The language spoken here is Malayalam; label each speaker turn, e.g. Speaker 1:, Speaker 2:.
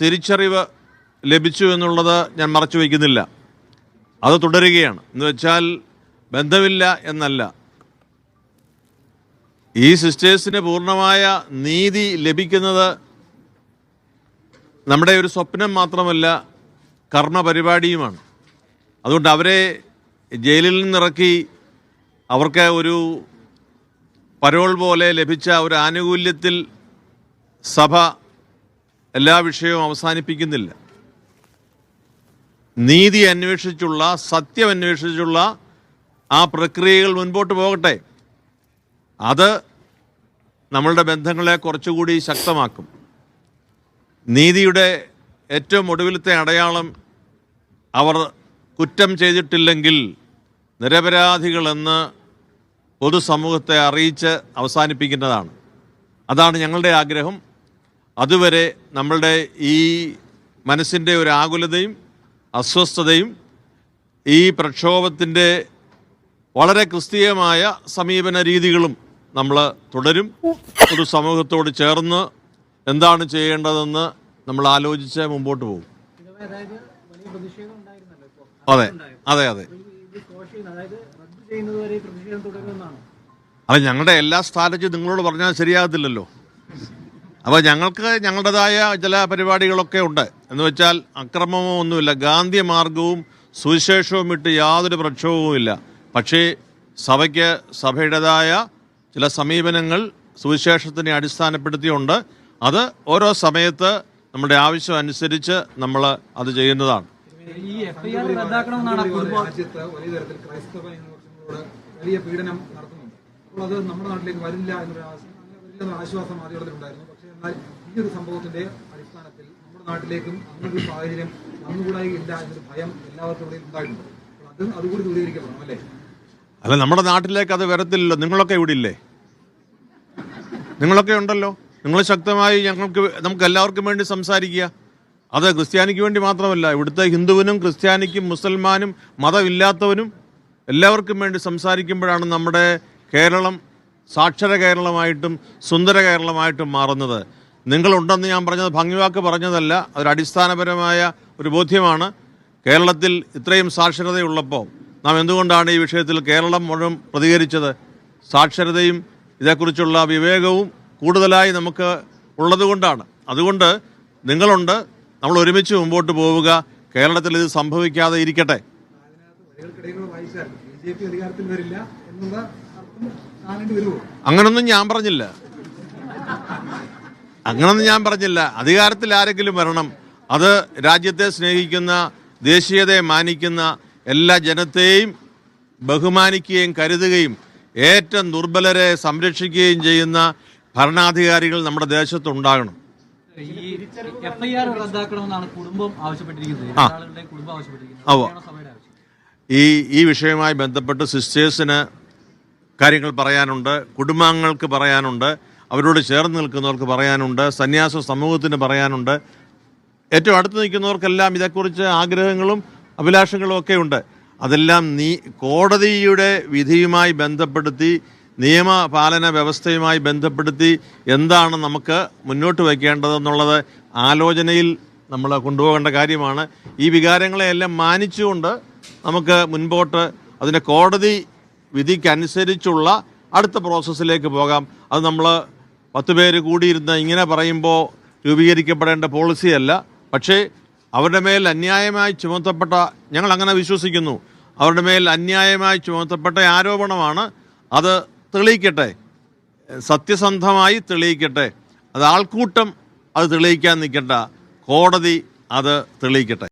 Speaker 1: തിരിച്ചറിവ് ലഭിച്ചു എന്നുള്ളത് ഞാൻ മറച്ചു വയ്ക്കുന്നില്ല. അത് തുടരുകയാണ്. എന്ന് വെച്ചാൽ ബന്ധമില്ല എന്നല്ല. ഈ സിസ്റ്റേഴ്സിന് പൂർണമായ നീതി ലഭിക്കുന്നത് നമ്മുടെ ഒരു സ്വപ്നം മാത്രമല്ല കർമ്മ പരിപാടിയുമാണ് അതുകൊണ്ട് അവരെ ജയിലിൽ നിന്നിറക്കി അവർക്ക് ഒരു പരോൾ പോലെ ലഭിച്ച ഒരു ആനുകൂല്യത്തിൽ സഭ എല്ലാ വിഷയവും അവസാനിപ്പിക്കുന്നില്ല. നീതി അന്വേഷിച്ചുള്ള സത്യം അന്വേഷിച്ചുള്ള ആ പ്രക്രിയകൾ മുൻപോട്ട് പോകട്ടെ. അത് നമ്മളുടെ ബന്ധങ്ങളെ കുറച്ചുകൂടി ശക്തമാക്കും. നീതിയുടെ ഏറ്റവും ഒടുവിലത്തെ അടയാളം അവർ കുറ്റം ചെയ്തിട്ടില്ലെങ്കിൽ നിരപരാധികളെന്ന് പൊതുസമൂഹത്തെ അറിയിച്ച് അവസാനിപ്പിക്കുന്നതാണ് അതാണ് ഞങ്ങളുടെ ആഗ്രഹം. അതുവരെ നമ്മളുടെ ഈ മനസ്സിന്റെ ഒരു ആകുലതയും അസ്വസ്ഥതയും ഈ പ്രക്ഷോഭത്തിന്റെ വളരെ ക്രിസ്തീയമായ സമീപന രീതികളും നമ്മൾ തുടരും. ഒരു സമൂഹത്തോട് ചേർന്ന് എന്താണ് ചെയ്യേണ്ടതെന്ന് നമ്മൾ ആലോചിച്ച് മുമ്പോട്ട് പോകും. അതെ അതെ അതെ. അതെ ഞങ്ങളുടെ എല്ലാ സ്ട്രാറ്റജി നിങ്ങളോട് പറഞ്ഞാൽ ശരിയാകത്തില്ലല്ലോ. അപ്പോൾ ഞങ്ങൾക്ക് ഞങ്ങളുടേതായ ചില പരിപാടികളൊക്കെ ഉണ്ട്. എന്ന് വെച്ചാൽ അക്രമമോ ഒന്നുമില്ല. ഗാന്ധി മാർഗവും സുവിശേഷവും ഇട്ട് യാതൊരു പ്രക്ഷോഭവും ഇല്ല. പക്ഷേ സഭയ്ക്ക് സഭയുടേതായ ചില സമീപനങ്ങൾ സുവിശേഷത്തിനെ അടിസ്ഥാനപ്പെടുത്തിയുണ്ട്. അത് ഓരോ സമയത്ത് നമ്മുടെ ആവശ്യം അനുസരിച്ച് നമ്മൾ അത് ചെയ്യുന്നതാണ്.
Speaker 2: ഈ എഫ്ഐആർ റദ്ദാക്കണമെന്നാണ് കുടുംബം
Speaker 3: രാജ്യത്ത് വലിയ തരത്തിൽ ക്രൈസ്തവ ന്യൂനപക്ഷങ്ങളോട് വലിയ പീഡനം നടത്തുന്നുണ്ട്. അപ്പോൾ അത് നമ്മുടെ നാട്ടിലേക്ക് വരില്ല എന്നൊരു ആശ്വാസം ആദ്യഘട്ടത്തിലുണ്ടായിരുന്നു. ഈ ഒരു സംഭവത്തിന്റെ അടിസ്ഥാനത്തിൽ നമ്മുടെ നാട്ടിലേക്കും അങ്ങനൊരു സാഹചര്യം വന്നുകൂടായി ഇല്ല എന്നൊരു ഭയം എല്ലാവർക്കും ഇവിടെ ഉണ്ടായിട്ടുണ്ട്. അത് അതുകൂടി ദൂരീകരിക്കപ്പെടണം അല്ലേ?
Speaker 1: അല്ല നമ്മുടെ നാട്ടിലേക്ക് അത് വരത്തില്ലല്ലോ. നിങ്ങളൊക്കെ ഇവിടെ ഇല്ലേ? നിങ്ങളൊക്കെ ഉണ്ടല്ലോ. നിങ്ങൾ ശക്തമായി ഞങ്ങൾക്ക് നമുക്ക് എല്ലാവർക്കും വേണ്ടി സംസാരിക്കുക. അത് ക്രിസ്ത്യാനിക്ക് വേണ്ടി മാത്രമല്ല ഇവിടുത്തെ ഹിന്ദുവിനും ക്രിസ്ത്യാനിക്കും മുസൽമാനും മതമില്ലാത്തവനും എല്ലാവർക്കും വേണ്ടി സംസാരിക്കുമ്പോഴാണ് നമ്മുടെ കേരളം സാക്ഷര കേരളമായിട്ടും സുന്ദര കേരളമായിട്ടും മാറുന്നത്. നിങ്ങളുണ്ടെന്ന് ഞാൻ പറഞ്ഞത് ഭംഗിവാക്ക് പറഞ്ഞതല്ല അതൊരടിസ്ഥാനപരമായ ഒരു ബോധ്യമാണ്. കേരളത്തിൽ ഇത്രയും സാക്ഷരതയുള്ളപ്പോൾ നാം എന്തുകൊണ്ടാണ് ഈ വിഷയത്തിൽ കേരളം മുഴുവൻ പ്രതികരിച്ചത്? സാക്ഷരതയും ഇതേക്കുറിച്ചുള്ള വിവേകവും കൂടുതലായി നമുക്ക് ഉള്ളതുകൊണ്ടാണ്. അതുകൊണ്ട് നിങ്ങളുണ്ട് നമ്മൾ ഒരുമിച്ച് മുമ്പോട്ട് പോവുക. കേരളത്തിൽ ഇത് സംഭവിക്കാതെ ഇരിക്കട്ടെ.
Speaker 3: അങ്ങനൊന്നും ഞാൻ വായിച്ചാൽ ബി ജെ പി അധികാരത്തിൽ വരില്ല എന്നുള്ള അർത്ഥം കാണേണ്ടി വരുമോ
Speaker 1: അങ്ങനൊന്നും ഞാൻ പറഞ്ഞില്ല അങ്ങനൊന്നും ഞാൻ പറഞ്ഞില്ല. അധികാരത്തിൽ ആരെങ്കിലും വരണം. അത് രാജ്യത്തെ സ്നേഹിക്കുന്ന ദേശീയതയെ മാനിക്കുന്ന എല്ലാ ജനത്തെയും ബഹുമാനിക്കുകയും കരുതുകയും ഏറ്റവും ദുർബലരെ സംരക്ഷിക്കുകയും ചെയ്യുന്ന ഭരണാധികാരികൾ നമ്മുടെ ദേശത്തുണ്ടാകണം.
Speaker 2: ഈ
Speaker 1: ഈ വിഷയവുമായി ബന്ധപ്പെട്ട് സിസ്റ്റേഴ്സിന് കാര്യങ്ങൾ പറയാനുണ്ട് കുടുംബാംഗങ്ങൾക്ക് പറയാനുണ്ട്. അവരോട് ചേർന്ന് നിൽക്കുന്നവർക്ക് പറയാനുണ്ട് സന്യാസ സമൂഹത്തിന് പറയാനുണ്ട്. ഏറ്റവും അടുത്ത് നിൽക്കുന്നവർക്കെല്ലാം ഇതേക്കുറിച്ച് ആഗ്രഹങ്ങളും അഭിലാഷങ്ങളും ഒക്കെ ഉണ്ട്. അതെല്ലാം നീ കോടതിയുടെ വിധിയുമായി ബന്ധപ്പെടുത്തി നിയമപാലന വ്യവസ്ഥയുമായി ബന്ധപ്പെടുത്തി എന്താണ് നമുക്ക് മുന്നോട്ട് വയ്ക്കേണ്ടതെന്നുള്ളത് ആലോചനയിൽ നമ്മൾ കൊണ്ടുപോകേണ്ട കാര്യമാണ്. ഈ വികാരങ്ങളെയെല്ലാം മാനിച്ചുകൊണ്ട് നമുക്ക് മുൻപോട്ട് അതിന്റെ കോടതി വിധിക്കനുസരിച്ചുള്ള അടുത്ത പ്രോസസ്സിലേക്ക് പോകാം. അത് നമ്മൾ പത്ത് പേര് കൂടിയിരുന്ന് ഇങ്ങനെ പറയുമ്പോൾ രൂപീകരിക്കപ്പെടേണ്ട പോളിസിയല്ല പക്ഷേ അവരുടെ മേൽ അന്യായമായി ചുമത്തപ്പെട്ട ഞങ്ങൾ അങ്ങനെ വിശ്വസിക്കുന്നു. അവരുടെ മേൽ അന്യായമായി ചുമത്തപ്പെട്ട ആരോപണമാണ് അത് തെളിയിക്കട്ടെ. സത്യസന്ധമായി തെളിയിക്കട്ടെ. അത് ആൾക്കൂട്ടം അത് തെളിയിക്കാൻ നിൽക്കണ്ട. കോടതി അത് തെളിയിക്കട്ടെ.